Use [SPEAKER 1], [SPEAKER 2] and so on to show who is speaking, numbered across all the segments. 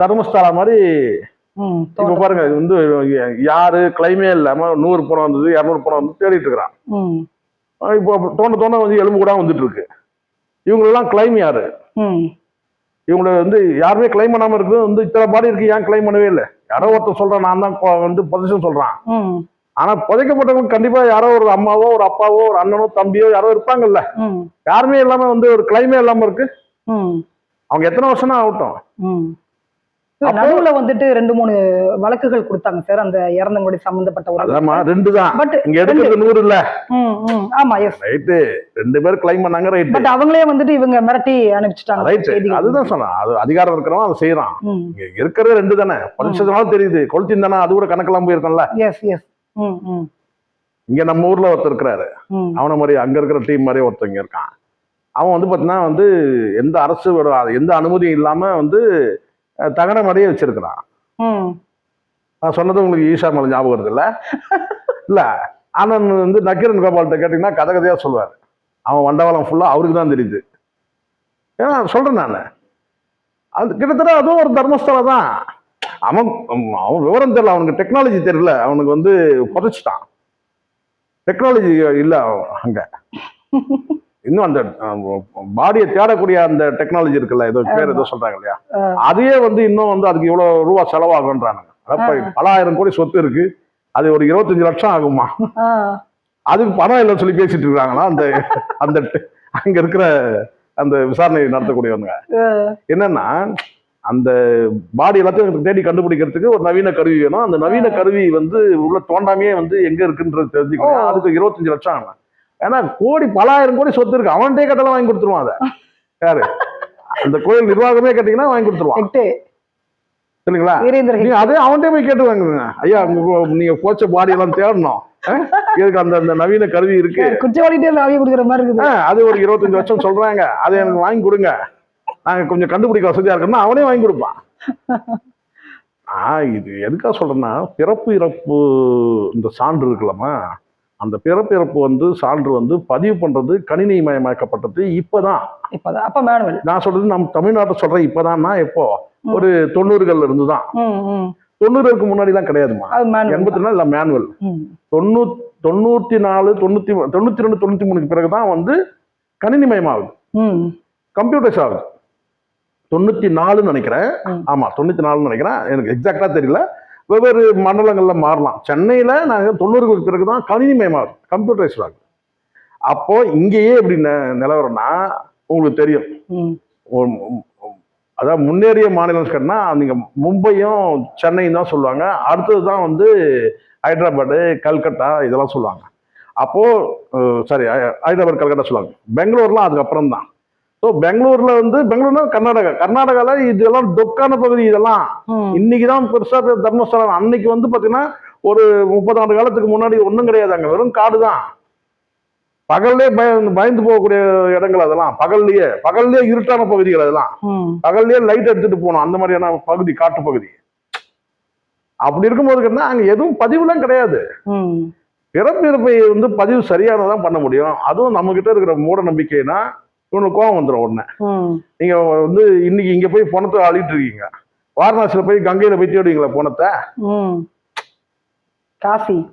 [SPEAKER 1] தர்மஸ்தலா மாதிரி இப்ப. பாருங்க இது வந்து யாரு கிளைமே இல்லாம நூறு பணம் வந்தது இரநூறு பணம் வந்து தேடிட்டு இருக்கிறான். இப்போ தோண்ட தோண்ட வந்து எலும்பு கூட வந்துட்டு இருக்கு இவங்களெல்லாம் கிளைம் யாரு? இவங்களை வந்து யாருமே கிளைம் பண்ணாம இருக்குது வந்து இத்தனை பாடி இருக்கு ஏன் கிளைம் பண்ணவே இல்லை? யாரோ ஒருத்தர் சொல்றான் நான் தான் வந்து பொசிஷன் சொல்றான். ஆனா புதைக்கப்பட்டவங்க கண்டிப்பா யாரோ ஒரு அம்மாவோ ஒரு அப்பாவோ ஒரு அண்ணனோ தம்பியோ யாரோ இருப்பாங்கல்ல. யாருமே இல்லாம வந்து ஒரு கிளைமே இல்லாம இருக்கு. அவங்க எத்தனை வருஷம் தான் ஆகட்டும்
[SPEAKER 2] நடுவுல வந்துட்டு ரெண்டு மூணு வழக்குகள் கொடுத்தாங்க சார் அந்த இறந்தவங்களுடைய சம்பந்தப்பட்ட ஒரு
[SPEAKER 1] அதாம்மா ரெண்டு தான்
[SPEAKER 2] பட்
[SPEAKER 1] இங்க எடுக்கிறது நூறு இல்ல.
[SPEAKER 2] ஆமா எஸ்
[SPEAKER 1] ரைட்டு ரெண்டு பேர் கிளைம் பண்ணாங்க ரைட்டு
[SPEAKER 2] பட் அவங்களே வந்துட்டு இவங்க மிரட்டி அனுப்பிச்சிட்டாங்க. செய்திகள்.
[SPEAKER 1] அதுதான் சொன்னேன். அது அதிகாரம் இருக்கிறவன் அதை செய்யறான் இங்க இருக்கிறது ரெண்டு தானே படிச்சதுனால தெரியுது. கொளுத்தின் தானே அது கூட கணக்கெல்லாம் போயிருக்கோம்ல.
[SPEAKER 2] எஸ் எஸ்
[SPEAKER 1] இங்க நம்ம ஊர்ல ஒருத்தர் இருக்கிறாரு. அவனை மாதிரி அங்க இருக்கிற டீம் மாதிரி ஒருத்தன் இங்க இருக்கான். அவன் வந்து பார்த்தீங்கன்னா வந்து எந்த அரசு எந்த அனுமதியும் இல்லாம வந்து தகன மாதிரியே வச்சிருக்கிறான். நான் சொன்னது உங்களுக்கு ஈஷா மேல ஞாபகம் வருது இல்ல. இல்ல ஆனந்த் வந்து நக்கீரன் கோபால்கிட்ட கேட்டீங்கன்னா கதை கதையா சொல்லுவார். அவன் வண்டவாளம் ஃபுல்லா அவருக்கு தான் தெரியுது. ஏன்னா சொல்றேன் நான். அது கிட்டத்தட்ட அதுவும் ஒரு தர்மஸ்தலம் தான். அவன் அவன் விவரம் தெரியல. அவனுக்கு டெக்னாலஜி தெரியல. அவனுக்கு வந்து புதைச்சிட்டான். டெக்னாலஜி இல்ல அங்க. இன்னும் அந்த பாடியை தேடக்கூடிய அந்த டெக்னாலஜி இருக்குல்ல ஏதோ பேர் ஏதோ சொல்றாங்க இல்லையா? அதையே வந்து இன்னும் வந்து அதுக்கு இவ்வளவு ரூபா இப்ப பல ஆயிரம் கோடி சொத்து இருக்கு அது ஒரு இருபத்தஞ்சு லட்சம் ஆகுமா? அதுக்கு பணம் இல்லைன்னு சொல்லி பேசிட்டு இருக்காங்களா? அந்த அந்த அங்க இருக்கிற அந்த விசாரணை நடத்தக்கூடியவங்க என்னன்னா அந்த பாடி எல்லாத்தையும் தேடி கண்டுபிடிக்கிறதுக்கு ஒரு நவீன கருவி வேணும். அந்த நவீன கருவி வந்து உள்ள தோண்டாமையே வந்து எங்க இருக்குன்றது தெரிஞ்சுக்கணும். அதுக்கு இருபத்தஞ்சு லட்சம் ஆகணும் ஏன்னா கோடி பல ஆயிரம் கோடி சொத்து இருக்கு. அவன்கிட்டே கட்டலாம் வாங்கி கொடுத்துருவான் அதை. யாரு? அந்த கோயில் நிர்வாகமே கேட்டீங்கன்னா வாங்கி கொடுத்துருவான். சரிங்களா? நீங்க அதே அவன்கிட்ட போய் கேட்டு வாங்குங்க. ஐயா நீங்க போச்ச பாடி எல்லாம் தேடணும். இதுக்கு அந்த அந்த நவீன கருவி இருக்கு.
[SPEAKER 2] குச்சவாளிட்டே ஆவி கொடுக்குற மாதிரி இருக்குது.
[SPEAKER 1] அது ஒரு இருபத்தஞ்சு லட்சம் சொல்றாங்க. அதை எனக்கு வாங்கி கொடுங்க. நாங்க கொஞ்சம் கண்டுபிடிக்க வசதியா இருக்கோம்னா அவனே வாங்கி கொடுப்பான். ஆ இது எதுக்காக சொல்றேன்னா பிறப்பு இறப்பு இந்த சான்று இருக்குல்லம்மா. அந்த பிறப்பு இறப்பு வந்து சான்று வந்து பதிவு பண்றது கணினி மயமாக்கப்பட்டது இப்பதான்.
[SPEAKER 2] இப்பதான். அப்ப மேனுவல்
[SPEAKER 1] நான் சொல்றது நம்ம தமிழ்நாட்டை சொல்றேன் இப்பதான்னா எப்போ? ஒரு தொண்ணூறுகள்ல இருந்து தான் தொண்ணூறுக்கு முன்னாடிலாம் கிடையாதுமா எண்பத்தி நாலு இல்லை மேனுவல் தொண்ணூ தொண்ணூத்தி நாலு தொண்ணூத்தி மூ- தொண்ணூத்தி ரெண்டு தொண்ணூத்தி மூணுக்கு பிறகுதான் வந்து கணினிமயமாகுது.
[SPEAKER 2] ம்.
[SPEAKER 1] கம்ப்யூட்டர்ஸ் ஆகுது. தொண்ணூத்தி நாலுன்னு நினைக்கிறேன்.
[SPEAKER 2] ம்.
[SPEAKER 1] ஆமா தொண்ணூத்தி நாலுன்னு நினைக்கிறேன். எனக்கு எக்ஸாக்டா தெரியல. வெவ்வேறு மண்டலங்கள்ல மாறலாம். சென்னையில நாங்க தொண்ணூறுக்கு பிறகுதான் கணினிமயமாகுது கம்ப்யூட்டரைஸ் ஆகுது. அப்போ இங்கேயே எப்படி நெ- நிலவரம்னா உங்களுக்கு தெரியும். அதாவது முன்னேறிய மாநிலம் கேட்டா நீங்க மும்பையும் சென்னையும் தான் சொல்லுவாங்க. அடுத்தது தான் வந்து ஹைதராபாடு கல்கத்தா இதெல்லாம் சொல்லுவாங்க. அப்போ சாரி ஹைதராபாத் கல்கத்தா சொல்லுவாங்க. பெங்களூர்லாம் அதுக்கப்புறம் தான் ஸோ பெங்களூர்ல வந்து பெங்களூர்னா கர்நாடகா. கர்நாடகால இதெல்லாம் தொக்கான பகுதி இதெல்லாம்.
[SPEAKER 2] ம்.
[SPEAKER 1] இன்னைக்கு தான் பெருசா தர்மஸ்தலம் அன்னைக்கு வந்து பாத்தீங்கன்னா ஒரு முப்பது ஆண்டு காலத்துக்கு முன்னாடி ஒன்றும் கிடையாது அங்க. வெறும் காடு தான் பகல்லே பய பயந்து போகக்கூடிய இடங்கள் அதெல்லாம். பகல்லையே பகல்லையே இருட்டான பகுதிகள் அதெல்லாம். பகல்லையே லைட் எடுத்துட்டு போகணும். அந்த மாதிரியான பகுதி காட்டு பகுதி. அப்படி இருக்கும்போது அங்க எதுவும் பதிவுலாம் கிடையாது.
[SPEAKER 2] ம்.
[SPEAKER 1] பிறப்பு இறப்பை வந்து பதிவு சரியானதான் பண்ண முடியும். அதுவும் நம்ம கிட்ட இருக்கிற மூட நம்பிக்கைனா இவனுக்கு கோவம் வந்துடும் உடனே. நீங்க வந்து இன்னைக்கு இங்க போய் பணத்தை அழிட்டு இருக்கீங்க. வாரணாசியில போய் கங்கையில போய் தேடுவீங்களா பணத்தை?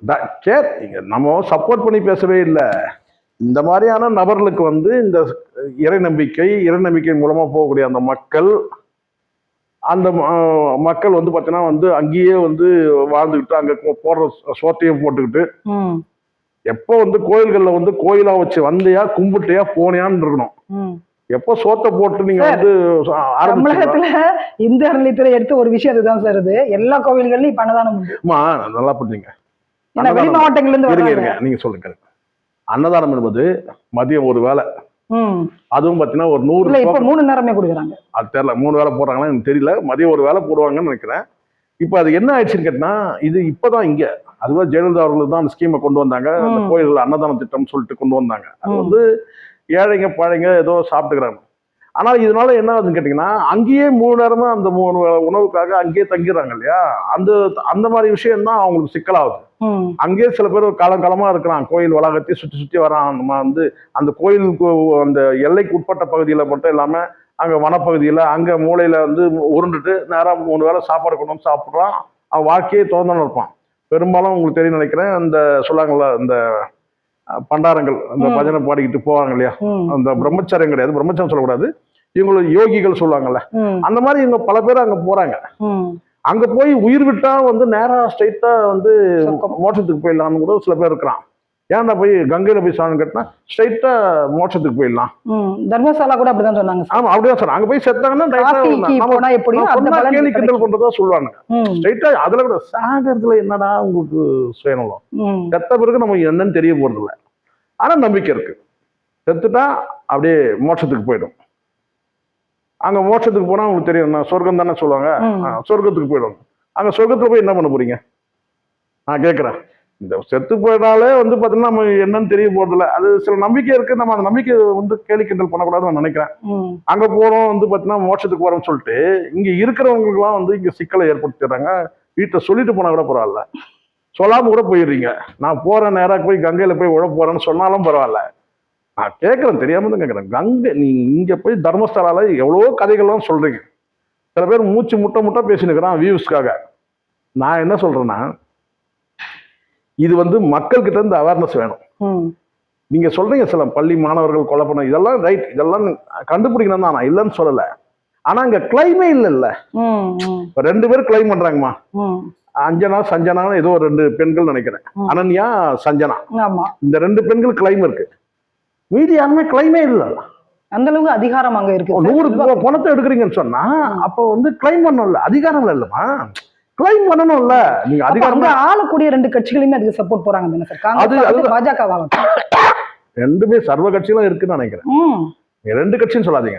[SPEAKER 1] த- சரி இங்க நம்ம சப்போர்ட் பண்ணி பேசவே இல்லை. இந்த மாதிரியான நபர்களுக்கு வந்து இந்த இறை நம்பிக்கை இறை நம்பிக்கை மூலமா போகக்கூடிய அந்த மக்கள் அந்த மக்கள் வந்து பார்த்தீங்கன்னா வந்து அங்கேயே வந்து வாழ்ந்துக்கிட்டு அங்கே போடுற சோத்தையும் போட்டுக்கிட்டு எப்போ வந்து கோயில்களில் வந்து கோயிலா வச்சு வந்தியா கும்பிட்டியா போனியான்னு இருக்கணும். எப்போ சோத்தை போட்டு நீங்க வந்து
[SPEAKER 2] தமிழகத்துல இந்து அறநிலையத்துறை எடுத்த ஒரு விஷயம் அதுதான் சார் இது. எல்லா கோவில்கள்லயும் இப்ப அன்னதானம்
[SPEAKER 1] நல்லா பண்ணீங்க
[SPEAKER 2] வெளி மாவட்டங்கள்ல இருந்து
[SPEAKER 1] இருங்க இருங்க நீங்க சொல்லுங்க. அன்னதானம் என்பது மதியம் ஒரு
[SPEAKER 2] ம்.
[SPEAKER 1] அதுவும் பார்த்தீங்கன்னா ஒரு நூறு
[SPEAKER 2] இப்ப மூணு நேரமே கொடுக்குறாங்க.
[SPEAKER 1] அது தெரியல மூணு வேலை போடுறாங்களா எனக்கு தெரியல. மதியம் ஒரு வேலை போடுவாங்கன்னு நினைக்கிறேன். இப்போ அது என்ன ஆயிடுச்சுன்னு கேட்டினா இது இப்போதான் இங்க. அதுவா ஜெயலலிதா அவர்கள் தான் அந்த ஸ்கீமை கொண்டு வந்தாங்க. அந்த. கோயில்கள் அன்னதான திட்டம் சொல்லிட்டு கொண்டு வந்தாங்க. அது. வந்து ஏழைங்க பழைங்க ஏதோ சாப்பிட்டுக்கிறாங்க. ஆனா இதனால என்ன ஆகுதுன்னு கேட்டிங்கன்னா அங்கேயே மூணு நேரமா அந்த மூணு உணவுக்காக அங்கேயே தங்கிடுறாங்க இல்லையா? அந்த அந்த மாதிரி விஷயம் தான் அவங்களுக்கு சிக்கலாகுது. அங்கேயே சில பேர் காலம் காலமா இருக்கிறான் கோயில் வளாகத்தை சுற்றி சுற்றி வரான் நம்ம வந்து அந்த கோயிலுக்கு அந்த எல்லைக்கு உட்பட்ட பகுதியில மட்டும் இல்லாம அங்க வனப்பகுதியில அங்க மூலையில வந்து உருண்டுட்டு நேரா மூணு வேளை சாப்பாடு கொண்டு வந்து சாப்பிட்றான். அவன் வாழ்க்கையே திறந்தான இருப்பான். பெரும்பாலும் உங்களுக்கு தெரியும் நினைக்கிறேன் இந்த சொல்லாங்கல்ல இந்த அஹ், பண்டாரங்கள் அந்த. பஜனை பாடிக்கிட்டு போவாங்க இல்லையா? அந்த பிரம்மச்சரியம் கிடையாது பிரம்மச்சரியம் சொல்லக்கூடாது. இவங்களை யோகிகள் சொல்லுவாங்கல்ல. அந்த மாதிரி இவங்க பல பேர் அங்க போறாங்க. அங்க போய் உயிர் விட்டா வந்து நேரா ஸ்ட்ரைட்டா வந்து
[SPEAKER 2] சொர்க்கம்.
[SPEAKER 1] மோட்சத்துக்கு போயிடலாம்னு கூட சில பேர் இருக்கிறான். ஏன்டா போய் கங்கையில போய் சாணம் கட்டினா ஸ்ட்ரைட்டா மோட்சத்துக்கு போயிடலாம்.
[SPEAKER 2] தர்மசாலா கூட அப்படிதான் சொன்னாங்க
[SPEAKER 1] ஆமா அப்படிதான் சார் அங்க போய் செத்தாங்கன்னா
[SPEAKER 2] கிடைக்கும்.
[SPEAKER 1] கிண்டல் பண்றதா சொல்லுவாங்க. ஸ்ட்ரைட்டா அதுல கூட சாகறதுல என்னடா உங்களுக்கு சுயநலம்? செத்த பிறகு நமக்கு என்னன்னு தெரிய போறது இல்ல ஆனா நம்பிக்கை இருக்கு. செத்துட்டா அப்படியே மோட்சத்துக்கு போயிடும். அங்க மோட்சத்துக்கு போனா உங்களுக்கு தெரியும் நான் சொர்க்கம் தானே சொல்லுவாங்க? சொர்க்கத்துக்கு போயிடும். அங்க சொர்க்கத்துல போய் என்ன பண்ண போறீங்க? நான் கேட்கறேன் இந்த செத்து போயிட்டாலே வந்து பாத்தீங்கன்னா நம்ம என்னன்னு தெரிய போறதில்ல. அது சில நம்பிக்கை இருக்கு. நம்ம அந்த நம்பிக்கை வந்து கேலி கிண்டல் பண்ணக்கூடாதுன்னு நான் நினைக்கிறேன். அங்க போறோம் வந்து பாத்தீங்கன்னா மோட்சத்துக்கு போறோம்னு சொல்லிட்டு இங்க இருக்கிறவங்களுக்குலாம் வந்து இங்க சிக்கலை ஏற்படுத்திடுறாங்க. வீட்டை சொல்லிட்டு போனா கூட பரவாயில்ல. சொல்லாம கூட போயிடுறீங்க. நான் போறேன் நேரா போய் கங்கையில போய் உழ போறேன்னு சொன்னாலும் பரவாயில்ல. நான் கேட்கறேன் தெரியாம தான் கேட்கறேன் கங்கை நீ இங்க போய் தர்மஸ்தலால எவ்வளவோ கதைகள்லாம் சொல்றீங்க. சில பேர் மூச்சு முட்டை முட்டை பேசினுக்கிறான் வியூஸ்க்காக. நான் என்ன சொல்றேன்னா இது வந்து மக்கள் கிட்ட இருந்து அவேர்னஸ் வேணும். நீங்க சொல்றீங்க சில பள்ளி மாணவர்கள் கொலை பண்ண இதெல்லாம் ரைட் இதெல்லாம் கண்டுபிடிக்கணும் தான் நான் இல்லைன்னு சொல்லல. ஆனா இங்க கிளைமே இல்லைல்ல.
[SPEAKER 2] ம்,
[SPEAKER 1] இப்ப ரெண்டு பேர் கிளைம் பண்றாங்கம்மா. அஞ்சனா சஞ்சனா ஏதோ ரெண்டு பெண்கள் நினைக்கிறேன். அனன்யா சஞ்சனா.
[SPEAKER 2] ஆமா.
[SPEAKER 1] இந்த ரெண்டு பெண்கள் கிளைம் இருக்கு. மீதி யாருமே கிளைமே இல்ல.
[SPEAKER 2] அந்த அளவுக்கு அதிகாரம் அங்க இருக்கு.
[SPEAKER 1] நூறு பணத்தை எடுக்கிறீங்கன்னு சொன்னா அப்ப வந்து கிளைம் பண்ணணும்ல. அதிகாரம் இல்லம்மா. கிளைம் பண்ணணும்ல. நீங்க அதிகாரம்
[SPEAKER 2] ஆளக்கூடிய ரெண்டு கட்சிகளுமே அதுக்கு சப்போர்ட் போறாங்க தானே சார்?
[SPEAKER 1] அது-
[SPEAKER 2] காங்கிரஸ். பாஜக
[SPEAKER 1] ரெண்டுமே சர்வ கட்சியிலும் இருக்குன்னு நினைக்கிறேன். ரெண்டு கட்சின்னு சொல்லாதீங்க.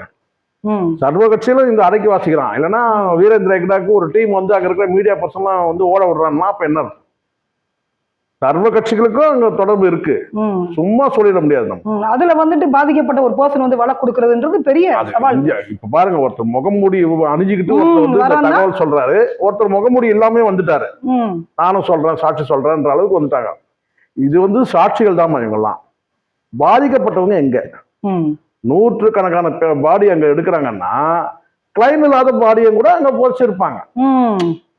[SPEAKER 1] சர்வ கட்சியிலும் இந்த அடைக்கி வாசிக்கிறான். இல்லைன்னா வீரேந்திர ஹெக்டாக்கு ஒரு டீம் வந்து அங்க இருக்கிற மீடியா பர்சன்லாம் வந்து ஓட விடுறான்னா அப்ப என்ன? சர்வ கட்சிகளுக்கும் அங்க தொடர்பு இருக்கு. சும்மா சொல்லிட முடியாது நம்ம.
[SPEAKER 2] அதுல வந்துட்டு பாதிக்கப்பட்ட ஒரு பர்சன் வந்து வழக்கு கொடுக்கறதுன்றது பெரிய சவால்.
[SPEAKER 1] இப்ப பாருங்க ஒருத்தர் முகமூடி அணிஞ்சுக்கிட்டு ஒருத்தர் வந்து? தகவல் சொல்றாரு. ஒருத்தர் முகமூடி இல்லாம வந்துட்டாரு. நானும் சொல்றேன் சாட்சி சொல்றேன்ற அளவுக்கு வந்துட்டாங்க. இது வந்து சாட்சிகள் தான் இவங்கெல்லாம். பாதிக்கப்பட்டவங்க எங்க?
[SPEAKER 2] ம்.
[SPEAKER 1] நூற்றுக்கணக்கான பாடி அங்க எடுக்கிறாங்கன்னா கிளைம் இல்லாத பாடியும் கூட அங்க போச்சிருப்பாங்க.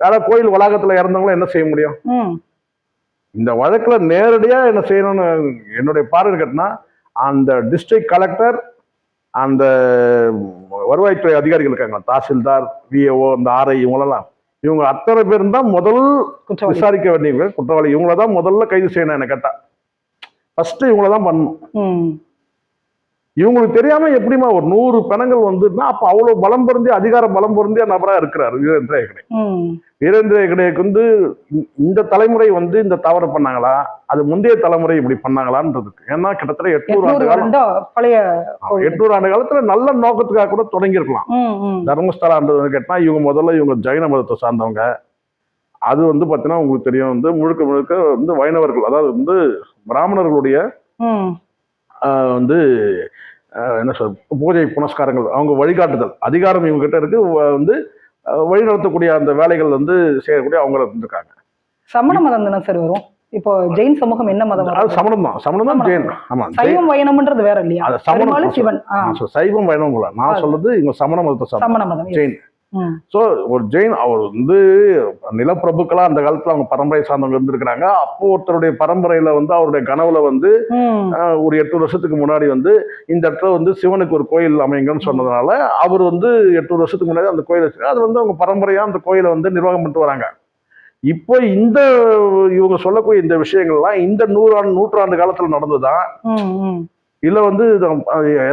[SPEAKER 1] வேற கோயில் வளாகத்துல இறந்தவங்களும் என்ன செய்ய முடியும்? இந்த வழக்குல நேரடியா என்ன செய்யணும்னு என்னுடைய பார்வை கேட்டினா அந்த டிஸ்ட்ரிக்ட் கலெக்டர் அந்த வருவாய்த்துறை அதிகாரிகள் இருக்காங்க தாசில்தார் விஏஓ இந்த ஆர்ஐ இவங்களெல்லாம். இவங்க அத்தனை பேரும் தான் முதல் விசாரிக்க வேண்டியவங்க குற்றவாளி. இவங்கள தான் முதல்ல கைது செய்யணும் என்ன கேட்டா. ஃபர்ஸ்ட் இவங்கள தான் பண்ணணும் இவங்களுக்கு தெரியாம எப்படிமா ஒரு நூறு பிணங்கள் வந்துன்னா அப்ப அவ்வளவு பலம் பொருந்திய அதிகார பலம் பொருந்திய நபரா இருக்கிறார் வீரேந்திர ஹெகடே. வீரேந்திர ஹெகடேக்கு வந்து இந்த- தலைமுறை வந்து இந்த தவறு பண்ணாங்களா? அது முந்தைய தலைமுறை இப்படி பண்ணாங்களான்றதுக்கு. ஏன்னா கிட்டத்தட்ட எட்நூறு ஆண்டு காலம். எட்நூறு ஆண்டு காலத்துல நல்ல நோக்கத்துக்காக கூட தொடங்கியிருக்கலாம்.
[SPEAKER 2] ம் ம்.
[SPEAKER 1] தர்மஸ்தலான்றது கேட்டா இவங்க முதல்ல இவங்க ஜைன மதத்தை சார்ந்தவங்க. அது வந்து பார்த்தீங்கன்னா உங்களுக்கு தெரியும் வந்து முழுக்க முழுக்க வந்து வைணவர்கள் அதாவது வந்து பிராமணர்களுடைய வந்து என்ன சொல் பூஜை புனஸ்காரங்கள் அவங்க வழிகாட்டுதல் அதிகாரம் இவங்க கிட்ட இருக்கு வந்து ஆஹ், வழி நடத்தக்கூடிய அந்த வேலைகள் வந்து செய்யக்கூடிய அவங்க இருந்திருக்காங்க
[SPEAKER 2] சமண மதம் தானே சார் வரும்? இப்போ ஜெயின் சமூகம் என்ன மதம்
[SPEAKER 1] அது சமணம் தான். சமணம் தான் ஜெயின். ஆமா
[SPEAKER 2] சைவம் வைணவம்ன்றது வேற இல்லையா?
[SPEAKER 1] அது சமணம்.
[SPEAKER 2] சிவன்.
[SPEAKER 1] சைவம் வைணவம் கூட. நான் சொல்றது இவங்க சமண மதத்தை
[SPEAKER 2] சமண மதம்
[SPEAKER 1] ஜெயின். ஸோ ஒரு ஜெயின் அவர் வந்து நிலப்பிரபுக்களா அந்த காலத்துல அவங்க பரம்பரை சார்ந்தவங்க இருந்திருக்கிறாங்க. அப்போ ஒருத்தருடைய பரம்பரையில வந்து அவருடைய கனவுல வந்து ஒரு எட்டு வருஷத்துக்கு முன்னாடி வந்து இந்த இடத்துல வந்து சிவனுக்கு ஒரு கோயில் அமைங்கன்னு சொன்னதுனால அவர் வந்து எட்டு வருஷத்துக்கு முன்னாடி அந்த கோயில் அது வந்து அவங்க பரம்பரையா அந்த கோயிலை வந்து நிர்வாகம் பண்ணிட்டு வராங்க. இப்போ இந்த இவங்க சொல்லக்கூடிய இந்த விஷயங்கள்லாம் இந்த நூறாண்டு நூற்றாண்டு காலத்துல
[SPEAKER 2] ம்.
[SPEAKER 1] இல்ல வந்து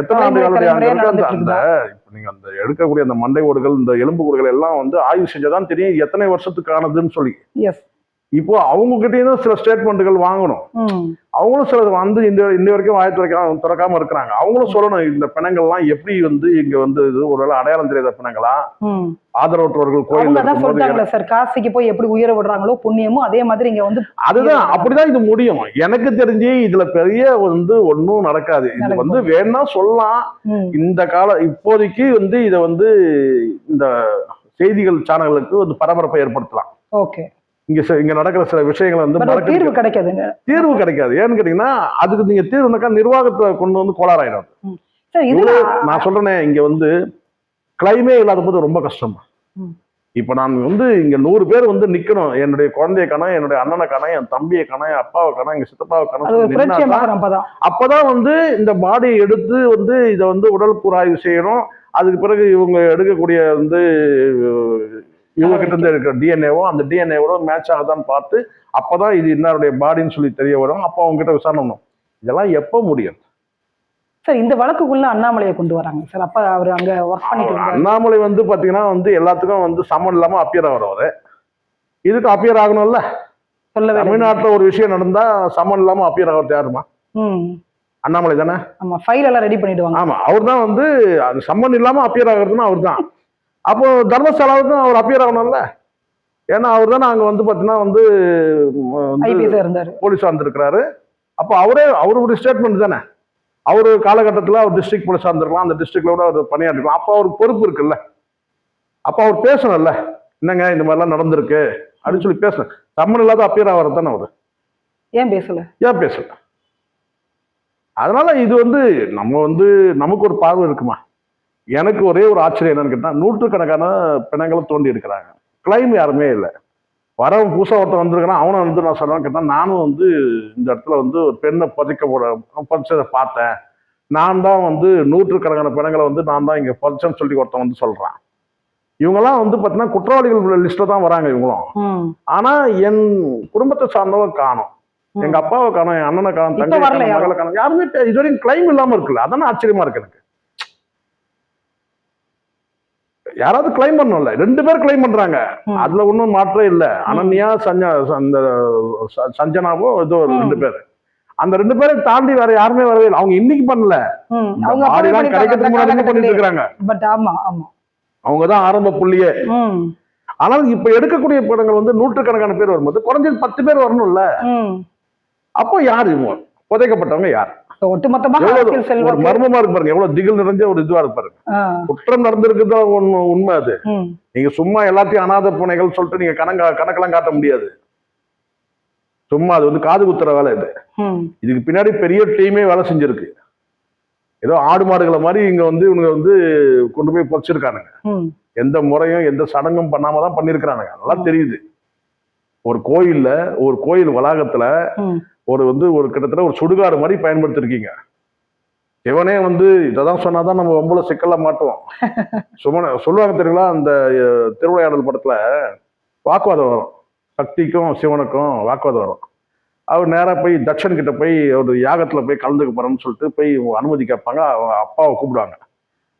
[SPEAKER 1] எத்தனை ஆண்டு அந்த அந்த இப்ப நீங்க அந்த எடுக்கக்கூடிய அந்த மண்டை ஓடுகள் இந்த எலும்பு கூடுகள் எல்லாம் வந்து ஆய்வு செஞ்சாதான் தெரியும். எத்தனை வருஷத்துக்கானதுன்னு சொல்லி. இப்போ அவங்க கிட்டயும் சில ஸ்டேட்மெண்ட்டுகள் வாங்கணும். அவங்களும் சில வந்து இந்த இன்ன வரைக்கும் வாய் திறக்காம திறக்காம இருக்கிறாங்க. அவங்களும் சொல்லணும் இந்த பிணங்கள்லாம் எப்படி வந்து இங்க வந்து இது ஒருவேளை அடையாளம் தெரியாத பிணங்களா? ஆதரவற்றவர்கள் கோயில்
[SPEAKER 2] சார் காசிக்கு போய் எப்படி உயர விடுறாங்களோ புண்ணியமும் அதே மாதிரி இங்க வந்து
[SPEAKER 1] அதுதான் அப்படிதான் இது முடியும். எனக்கு தெரிஞ்சு இதுல பெரிய வந்து ஒண்ணும் நடக்காது. இது வந்து வேணா சொல்லலாம். இந்த கால இப்போதைக்கு வந்து இதை வந்து இந்த செய்திகள் சேனல்களுக்கு வந்து பரபரப்பை ஏற்படுத்தலாம்.
[SPEAKER 2] ஓகே.
[SPEAKER 1] இங்க இங்க நடக்கிற சில விஷயங்களை வந்து
[SPEAKER 2] தீர்வு கிடைக்காதுங்க.
[SPEAKER 1] தீர்வு கிடைக்காது. ஏன்னு கேட்டீங்கன்னா அதுக்கு நீங்க தீர்வுனாக்கா நிர்வாகத்தை கொண்டு வந்து கோளாறாயிடும் நான் சொல்றேனே இங்க வந்து கிளைமே இல்லாத போது ரொம்ப கஷ்டம். இப்ப நான் வந்து இங்க நூறு பேர் வந்து நிக்கணும். என்னுடைய குழந்தைய காணோம் என்னுடைய அண்ணனை காணோம் என் தம்பியை காணோம் என் அப்பாவை காணோம் எங்க சித்தப்பாவை காணோம்
[SPEAKER 2] அப்பதான்.
[SPEAKER 1] வந்து இந்த பாடியை எடுத்து வந்து இதை வந்து உடல் கூறாய்வு செய்யணும். அதுக்கு பிறகு இவங்க எடுக்கக்கூடிய வந்து இவங்க கிட்ட இருந்து இருக்கிற டிஎன்ஏவோ அந்த டிஎன்ஏவோட மேட்ச் ஆகுதான்னு பார்த்து அப்பதான் இது இன்னாருடைய பாடின்னு சொல்லி தெரிய வரும். அப்போ அவங்க கிட்ட விசாரணை. இதெல்லாம் எப்போ முடியும்?
[SPEAKER 2] சார் இந்த வழக்குக்குள்ள அண்ணாமலையை கொண்டு வராங்க. சார் அப்ப அவர் அங்க ஒர்க் பண்ணிட்டு
[SPEAKER 1] அண்ணாமலை வந்து பாத்தீங்கன்னா வந்து எல்லாத்துக்கும் வந்து சமம் இல்லாம அப்பியர் ஆகிறவர் இதுக்கு அப்பியர் ஆகணும்ல?
[SPEAKER 2] சொல்லவே இல்லை.
[SPEAKER 1] தமிழ்நாட்டுல ஒரு விஷயம் நடந்தா சமம் இல்லாம அப்பியர் ஆகிறது யாருமா? அண்ணாமலை தானே?
[SPEAKER 2] ஆமா ஃபைல் எல்லாம் ரெடி பண்ணிடுவாங்க.
[SPEAKER 1] ஆமா அவர் தான் வந்து அது சம்மன் இல்லாம அப்பியர் ஆகிறதுனா அவர் தான் அப்போ தர்மசாலாவுக்கும் அவர் அப்பியர் ஆகணும்ல? ஏன்னா அவர் தானே அங்க வந்து பாத்தீங்கன்னா வந்து ம், வந்து
[SPEAKER 2] ஐபிஎஸ் இருந்தாரு.
[SPEAKER 1] போலீஸா இருந்திருக்கிறாரு. அப்போ அவரே அவருடைய ஸ்டேட்மெண்ட் தானே? அவர் காலகட்டத்தில் அவர் டிஸ்ட்ரிக்ட் போலீஸா இருந்திருக்கலாம். அந்த டிஸ்ட்ரிக்ட்ல கூட அவர் பணியாற்றிருக்கலாம். அப்போ அவருக்கு பொறுப்பு இருக்குல்ல? அப்போ அவர் பேசணும்ல? என்னங்க இந்த மாதிரிலாம் நடந்திருக்கு? அப்படின்னு சொல்லி பேசணும். சம்மன் இல்லாத அப்பியர் ஆகிறது தானே அவர்?
[SPEAKER 2] ஏன் பேசல?
[SPEAKER 1] ஏன் பேசல? அதனால இது வந்து நம்ம வந்து நமக்கு ஒரு பார்வை இருக்குமா? எனக்கு ஒரே ஒரு ஆச்சரியம் என்னன்னு கேட்டா நூற்றுக்கணக்கான பிணங்களை தோண்டி எடுக்கிறாங்க கிளைம் யாருமே இல்லை. வரவன் புதுசாக ஒருத்தன் வந்திருக்கிறான் அவனை வந்து நான் சொன்னான்னு கேட்டால் நானும் வந்து இந்த இடத்துல வந்து ஒரு பெண்ணை புதைக்க போட புதைச்சதை பார்த்தேன். நான் தான் வந்து நூற்றுக்கணக்கான பிணங்களை வந்து நான் தான் இங்கே புதைச்சேன்னு சொல்லி ஒருத்தன் வந்து சொல்கிறான் இவங்கெல்லாம் வந்து பார்த்தீங்கன்னா குற்றவாளிகள் லிஸ்ட்டில் தான் வராங்க இவங்களும். ஆனா என் குடும்பத்தை சார்ந்தவங்க காணும். எங்க அப்பாவை காணும் என் அண்ணனை காணும் தங்கை காணும்
[SPEAKER 2] யாரும்.
[SPEAKER 1] மகளை காணும் யாருமே தெ- இது வரைக்கும் கிளைம் இல்லாம இருக்குல்ல அதானே ஆச்சரியமா இருக்கு எனக்கு. யாராவது கிளைம் பண்ணணும்ல ரெண்டு பேர் கிளைம் பண்றாங்க. அதுல ஒன்றும் மாற்றம் இல்ல. அனன்யா சஞ்சா அந்த சஞ்சனாவோ ஏதோ. ரெண்டு பேர். அந்த ரெண்டு பேரை தாண்டி வேற யாருமே வரவே இல்லை. அவங்க இன்னைக்கு பண்ணல.
[SPEAKER 2] அவங்க
[SPEAKER 1] கிடைக்கிறதுக்கு முன்னாடி பண்ணிட்டு இருக்காங்க.
[SPEAKER 2] பட் ஆமா ஆமா.
[SPEAKER 1] அவங்க தான் ஆரம்ப புள்ளியே. ஆனால் இப்ப எடுக்கக்கூடிய படங்கள் வந்து நூற்றுக்கணக்கான பேர் வரும்போது குறைஞ்சது பத்து பேர் வரணும்ல. அப்போ யார் இவங்க? புதைக்கப்பட்டவங்க யார்?
[SPEAKER 2] செல்வாக்கு
[SPEAKER 1] மர்மமா இருக்கு பாருங்க. எவ்வளவு திகில் நிறைஞ்ச ஒரு இதுவா
[SPEAKER 2] ஆ,
[SPEAKER 1] குற்றம் நடந்திருக்குதா உண்மை உண்மை அது. நீங்க சும்மா எல்லாத்தையும் அனாதை பூனைகள் சொல்லிட்டு நீங்க கணக்கா கணக்கெல்லாம் காட்ட முடியாது. சும்மா அது வந்து காது குத்துற வேலை இது. இதுக்கு பின்னாடி பெரிய டீமே வேலை செஞ்சிருக்கு. ஏதோ ஆடு மாடுகளை மாதிரி இங்க வந்து இவங்க வந்து கொண்டு போய் பொச்சிருக்கானுங்க
[SPEAKER 2] ம்.
[SPEAKER 1] எந்த முறையும் எந்த சடங்கும் பண்ணாம தான் பண்ணிருக்கிறானுங்க. அதெல்லாம் தெரியுது. ஒரு கோயில்ல ஒரு கோயில் வளாகத்துல ஒரு வந்து ஒரு கிட்டத்தட்ட ஒரு சுடுகாடு மாதிரி பயன்படுத்திருக்கீங்க. இவனே வந்து இதைதான் சொன்னாதான் நம்ம ரொம்ப சிக்கல்ல மாட்டுவோம் சுமன சொல்லுவாங்க தெரியுங்களா? அந்த திருவிளையாடல் படத்துல வாக்குவாதம் வரும். சக்திக்கும் சிவனுக்கும் வாக்குவாதம் வரும். அவர் நேரா போய் தட்சன் கிட்ட போய் ஒரு யாகத்துல போய் கலந்துக்க போறேன்னு சொல்லிட்டு போய் அனுமதி கேட்பாங்க. அவங்க அப்பாவை கூப்பிடுவாங்க.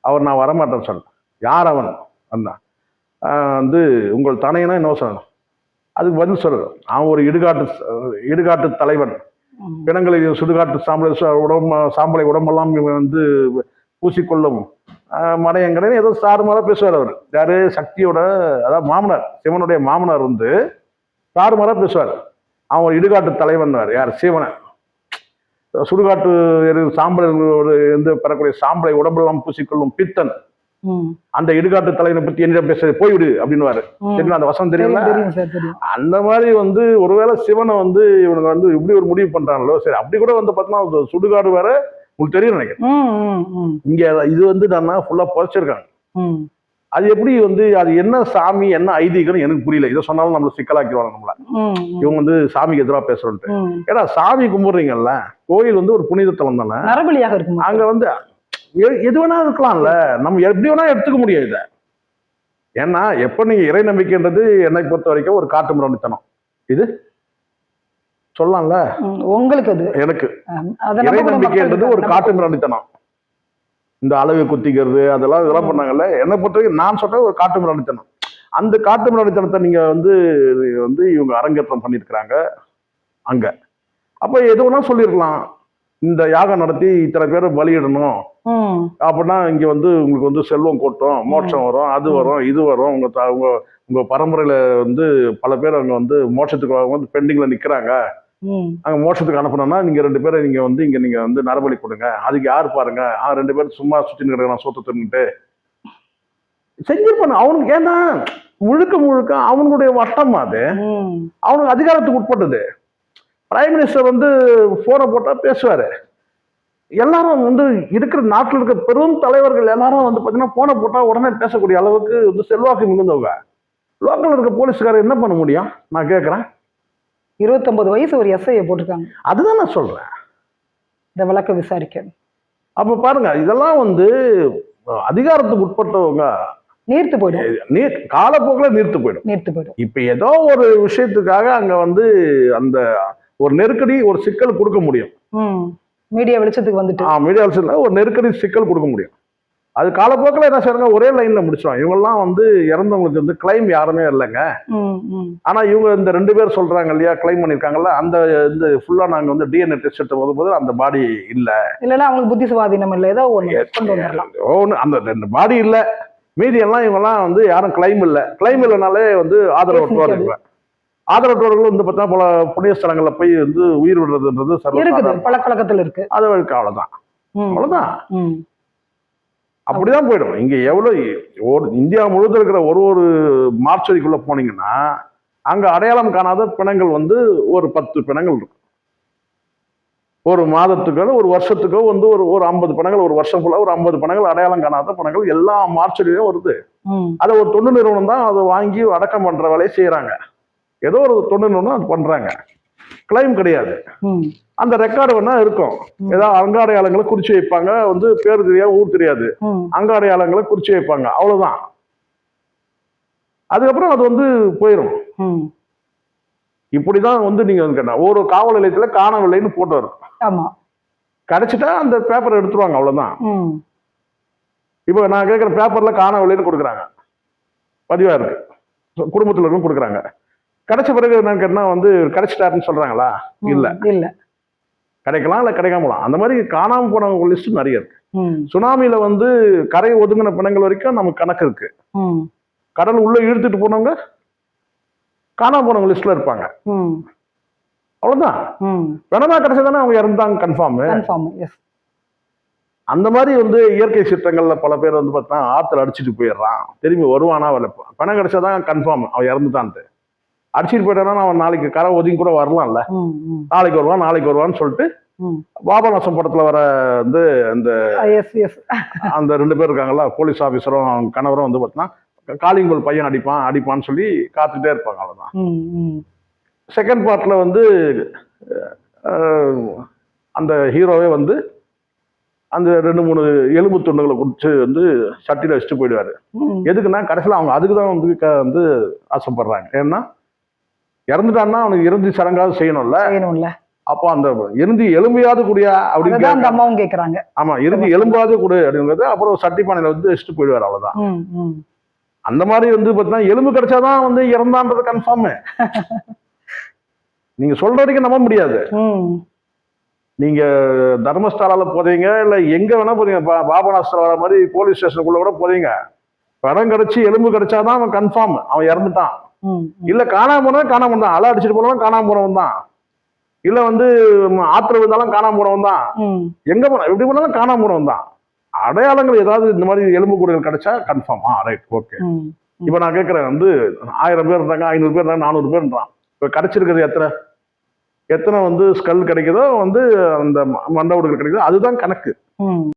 [SPEAKER 1] அவர் நான் வரமாட்டேன்னு சொன்னேன் யார் அவன்? அண்ணா வந்து உங்கள் தனையனா என்ன சொல்லணும் அதுக்கு பதில் சொல்லணும் அவன் ஒரு இடுகாட்டு இடுகாட்டு தலைவன். பிணங்களை சுடுகாட்டு சாம்பலை உடம்பு சாம்பலை உடம்பெல்லாம் வந்து பூசிக்கொள்ளும் ஆஹ் மடையங்கடன் ஏதோ சாறுமாறா பேசுவார் அவர் யாரு சக்தியோட அதாவது மாமனார் சிவனுடைய மாமனார் வந்து சாறுமாறா பேசுவார் அவன் ஒரு இடுகாட்டு தலைவன் யார் சிவனை சுடுகாட்டு சாம்பலை ஒரு வந்து பெறக்கூடிய சாம்பலை உடம்பெல்லாம் பூசிக்கொள்ளும் பித்தன் அந்த இடுகாட்டு தலைவனை பத்தி என்ன பேச போய்விடு அப்படின்னுவாரு.
[SPEAKER 2] ம்.
[SPEAKER 1] சரிங்களா அந்த வசனம்
[SPEAKER 2] தெரியும்
[SPEAKER 1] அந்த மாதிரி வந்து ஒருவேளை சிவனை வந்து இவனுங்க வந்து இப்படி ஒரு முடிவு பண்றாங்களோ சரி அப்படி கூட வந்து பார்த்தீங்கன்னா சுடுகாடு வேற உங்களுக்கு தெரியும் நினைக்கிறேன். இங்க இது வந்து நான் ஃபுல்லா புதைச்சிருக்காங்க. அது எப்படி வந்து அது என்ன சாமி என்ன ஐதீகம்னு எனக்கு புரியல. இதை சொன்னாலும் நம்மள சிக்கலாக்கிடுவாங்க நம்மள. இவங்க வந்து சாமிக்கு எதிராக பேசுறோன்ட்டு. ஏன்னா சாமி கும்பிடுறீங்கல்ல? கோயில் வந்து ஒரு புனித தலம் தானே? அங்க வந்து எது வேணா இருக்கலாம்ல. நம்ம எப்படி வேணா எடுத்துக்க முடியும் இதை. ஏன்னா எப்ப நீங்க இறை நம்பிக்கைன்றது என்னை பொறுத்த வரைக்கும் ஒரு காட்டு முரணித்தனம். இது? சொல்லலாம்ல?
[SPEAKER 2] உங்களுக்கு அது.
[SPEAKER 1] எனக்கு. இறை நம்பிக்கைன்றது ஒரு. காட்டு மிராண்டித்தனம் இந்த அளவு குத்திக்கிறது அதெல்லாம் இதெல்லாம் பண்ணாங்கல்ல. என்னை பொறுத்த வரைக்கும் நான் சொல்றது ஒரு காட்டு மிராண்டித்தனம் அந்த காட்டு மிராண்டித்தனத்தை நீங்க வந்து வந்து இவங்க அரங்கேற்றம் பண்ணியிருக்கிறாங்க. அங்க. அப்ப எது வேணா சொல்லியிருக்கலாம். இந்த யாகம் நடத்தி இத்தனை பேரை பலியிடணும். அப்படின்னா இங்க வந்து உங்களுக்கு வந்து செல்வம் கொட்டும் மோட்சம் வரும் அது வரும் இது வரும். உங்க உங்க உங்க பரம்பரையில வந்து பல பேர் அங்க வந்து மோட்சத்துக்கு வந்து பெண்டிங்ல நிக்கிறாங்க. அங்க மோட்சத்துக்கு அனுப்பணும்னா நீங்க ரெண்டு பேரை நீங்க வந்து இங்க நீங்க வந்து நரபலி கொடுங்க. அதுக்கு யார் பாருங்க? ஆ ரெண்டு பேரும் சும்மா சுத்தி கிடக்கிறான் சோத்த தின்னுட்டு. செஞ்சிருப்பானு. அவனுக்கு ஏன்னா முழுக்க முழுக்க அவனுடைய வட்டம் அது. அவனுக்கு அதிகாரத்துக்கு உட்பட்டது. பிரைம் மினிஸ்டர் வந்து போனை போட்டா பேசுவாரு. எல்லாரும் வந்து இருக்கிற நாட்டில் இருக்கிற பெரும் தலைவர்கள் எல்லாரும் வந்து பார்த்தீங்கன்னா போனை போட்டால் உடனே பேசக்கூடிய அளவுக்கு வந்து செல்வாக்கு மிகுந்தவங்க. லோக்கல் இருக்க போலீஸ்காரர் என்ன பண்ண முடியும்? நான் கேட்குறேன்
[SPEAKER 2] இருபத்தொன்பது வயசு ஒரு எஸ்ஐயை போட்டிருக்காங்க.
[SPEAKER 1] அதுதான் நான் சொல்கிறேன்
[SPEAKER 2] இந்த வழக்கை விசாரிக்க.
[SPEAKER 1] அப்போ பாருங்க இதெல்லாம் வந்து அதிகாரத்துக்கு உட்பட்டவங்க
[SPEAKER 2] நீர்த்து போயிடும்.
[SPEAKER 1] நீர் காலப்போக்கில் நீர்த்து போயிடும்.
[SPEAKER 2] நீர்த்து போயிடும்.
[SPEAKER 1] இப்போ ஏதோ ஒரு விஷயத்துக்காக அங்கே வந்து அந்த ஒரு நெருக்கடி ஒரு சிக்கல் கொடுக்க முடியும்.
[SPEAKER 2] மீடியா வெளிச்சத்துக்கு வந்துட்டு.
[SPEAKER 1] ஆ மீடியாவில் ஒரு நெருக்கடி சிக்கல் கொடுக்க முடியும். அது காலப்போக்கில் என்ன செய்றாங்க? ஒரே லைனில் முடிச்சிடும் இவங்கெல்லாம் வந்து இறந்தவங்களுக்கு வந்து கிளைம் யாருமே இல்லைங்க. ஆனால் இவங்க இந்த ரெண்டு பேர் சொல்கிறாங்க இல்லையா? கிளைம் பண்ணியிருக்காங்கல்ல அந்த இந்த ஃபுல்லாக நாங்கள் வந்து டிஎன்ஏ டெஸ்ட் எடுத்து போது அந்த பாடி இல்லை.
[SPEAKER 2] இல்லைன்னா அவங்களுக்கு புத்தி சுவாதீனம் இல்லை. ஏதோ ஒன்று
[SPEAKER 1] அந்த ரெண்டு பாடி இல்லை. மீதி எல்லாம் இவங்கெல்லாம் வந்து யாரும் கிளைம் இல்லை. கிளைம் இல்லைனாலே வந்து ஆதரவற்றோர் ஆதரவற்றோர்கள் வந்து பார்த்தா பல புண்ணிய ஸ்தலங்களில் போய் வந்து உயிர் விடுறதுன்றது
[SPEAKER 2] இருக்குது பழக்கழக்கத்தில் இருக்கு.
[SPEAKER 1] அது வரைக்கும் அவ்வளோதான் அவ்வளோதான் அப்படிதான் போயிடும். இங்க எவ்வளவு ஒரு இந்தியா முழுவதும் இருக்கிற ஒரு ஒரு மார்ச்சரிக்குள்ள போனீங்கன்னா அங்க அடையாளம் காணாத பிணங்கள் வந்து ஒரு பத்து பிணங்கள் இருக்கும். ஒரு மாதத்துக்கோ ஒரு வருஷத்துக்கோ வந்து ஒரு ஒரு ஐம்பது பிணங்கள் ஒரு வருஷம் ஃபுல்லாக ஒரு ஐம்பது பிணங்கள் அடையாளம் காணாத பிணங்கள் எல்லா மார்ச்சரியும் வருது. அதை ஒரு தொண்டு நிறுவனம் தான் அதை வாங்கி அடக்கம் பண்ற வேலையை செய்யறாங்க ஏதோ ஒரு தொண்டு நிறுவனம் அது பண்றாங்க. கிளைம் கிடையாது. அந்த ரெக்கார்டு வேணா இருக்கும். ஏதாவது அங்க அடையாளங்களை குறிச்சு வைப்பாங்க வந்து பேர் தெரியாது ஊர் தெரியாது.
[SPEAKER 2] ம்.
[SPEAKER 1] அங்க அடையாளங்களை குறிச்சு வைப்பாங்க. அவ்வளவுதான். அதுக்கப்புறம் அது வந்து போயிடும் இப்படிதான் வந்து நீங்க வந்து கேட்டா ஒரு காவல் நிலையத்துல காணவில்லைன்னு போட்டு வரும்.
[SPEAKER 2] ஆமா.
[SPEAKER 1] கிடைச்சிட்டா அந்த பேப்பரை எடுத்துருவாங்க அவ்வளவுதான். இப்போ நான் கேட்குற பேப்பர்ல காணவில்லைன்னு கொடுக்குறாங்க. பதிவா இருக்கு குடும்பத்துல இருக்கும் கொடுக்குறாங்க. கிடைச்ச பிறகு என்னன்னு கேட்டா வந்து கிடைச்சிட்டாருன்னு சொல்றாங்களா? இல்ல.
[SPEAKER 2] இல்ல.
[SPEAKER 1] கிடைக்கலாம் இல்ல கிடைக்காமலாம் அந்த மாதிரி காணாம போனவங்க லிஸ்ட் நிறைய இருக்கு.
[SPEAKER 2] ம்.
[SPEAKER 1] சுனாமில வந்து கரை ஒதுங்கின பிணங்கள் வரைக்கும் நமக்கு கணக்கு இருக்கு. கடல் உள்ள இழுத்துட்டு போனவங்க காணாம போனவங்க லிஸ்ட்ல இருப்பாங்க. அவ்வளவுதான்.
[SPEAKER 2] ம்.
[SPEAKER 1] பிணமா கிடைச்சதானே அவங்க இறந்தாங்க கன்ஃபார்ம் அந்த மாதிரி வந்து இயற்கை சீற்றங்கள்ல பல பேர் வந்து பார்த்தா ஆத்துல அடிச்சிட்டு போயிடுறான். திரும்பி வருவானா வரல பணம் கிடைச்சாதான் கன்ஃபார்ம் அவன் இறந்துட்டான்ட்டு. அடிச்சிட்டு போயிட்டானா அவன் நாளைக்கு கரை ஒதுங்கி கூட வரலாம்ல. நாளைக்கு வருவான் நாளைக்கு வருவான்னு சொல்லிட்டு பாபநாசம் படத்துல வர வந்து அந்த அந்த ரெண்டு பேர் இருக்காங்கல்ல போலீஸ் ஆஃபீஸரும் அவங்க கணவரும் வந்து பார்த்தீங்கன்னா காளிங்கோல் பையன் அடிப்பான் அடிப்பான்னு சொல்லி காத்துட்டே இருப்பாங்க
[SPEAKER 2] ம்
[SPEAKER 1] செகண்ட் பார்ட்ல வந்து அந்த ஹீரோவே வந்து அந்த ரெண்டு மூணு எலும்பு துண்டுகளை குடிச்சு வந்து சட்டியில் வச்சுட்டு போயிடுவாரு. எதுக்குன்னா கடைசியில் அவங்க அதுக்கு தான் வந்து வந்து ஆசைப்படுறாங்க. ஏன்னா இறந்துட்டான்னா அவனுக்கு இறுதி சடங்காவது செய்யணும்ல?
[SPEAKER 2] செய்யணும்ல.
[SPEAKER 1] அப்போ அந்த இறுதி எலும்பையாவது கூடியா அப்படின்னு
[SPEAKER 2] அந்த அம்மாவும் கேக்குறாங்க.
[SPEAKER 1] ஆமா இறுதி எலும்பாவது கொடு அப்படிங்கிறது அப்புறம் சட்டி பானையில வந்து வச்சுட்டு போயிடுவார் அவ்வளவுதான். அந்த மாதிரி வந்து பார்த்தீங்கன்னா எலும்பு கிடைச்சாதான் வந்து இறந்தான்றது கன்ஃபார்ம் நீங்க சொல்ற வரைக்கும் நம்ப முடியாது. நீங்க தர்மஸ்தலால போறீங்க இல்ல எங்க வேணா போறீங்க பா- பாபநாசத்துல வர மாதிரி போலீஸ் ஸ்டேஷனுக்குள்ள கூட போறீங்க. படம் கிடைச்சி எலும்பு கிடைச்சாதான் அவன் கன்ஃபார்ம் அவன் இறந்துட்டான். இல்ல காணாம போனவன் காணாம தான். அலை அடிச்சிட்டு போனவன் காணாம போனவன் தான். இல்ல வந்து ம், ஆத்துல விழுந்தாலும் காணாம போனவன் தான். எங்க போனா எப்படி போனாலும் காணாம போனவன் தான். அடையாளங்கள் ஏதாவது இந்த மாதிரி எலும்பு கூடுதல் கிடைச்சா கன்ஃபார்ம் ஆ ரைட் ஓகே இப்போ நான் கேட்குறேன் வந்து ஆயிரம் பேர் இருந்தாங்க ஐநூறு பேர் இருந்தாங்க நானூறு பேர்ன்றான் இப்போ கிடைச்சிருக்கிறது எத்தனை? எத்தனை வந்து ஸ்கல் கிடைக்குதோ வந்து அந்த ம- மண்டை உடல் கிடைக்குதோ அதுதான் கணக்கு.